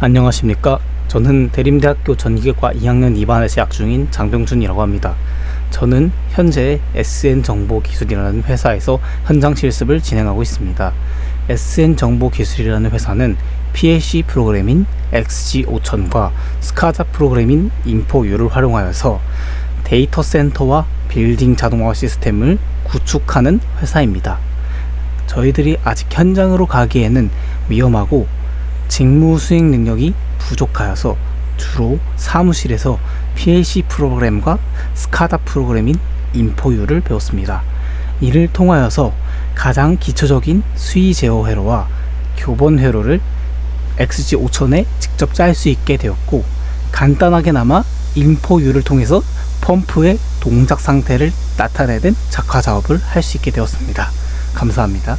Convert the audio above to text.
안녕하십니까. 저는 대림대학교 전기계과 2학년 2반에 재학 중인 장병준이라고 합니다. 저는 현재 SN정보기술이라는 회사에서 현장 실습을 진행하고 있습니다. SN정보기술이라는 회사는 PLC 프로그램인 XG5000과 스카다 프로그램인 인포유를 활용하여서 데이터 센터와 빌딩 자동화 시스템을 구축하는 회사입니다. 저희들이 아직 현장으로 가기에는 위험하고 직무 수행 능력이 부족하여서 주로 사무실에서 PLC 프로그램과 스카다 프로그램인 인포유를 배웠습니다. 이를 통하여서 가장 기초적인 수위 제어 회로와 교본 회로를 XG5000에 직접 짤 수 있게 되었고 간단하게나마 인포유를 통해서 펌프의 동작 상태를 나타내는 작화 작업을 할 수 있게 되었습니다. 감사합니다.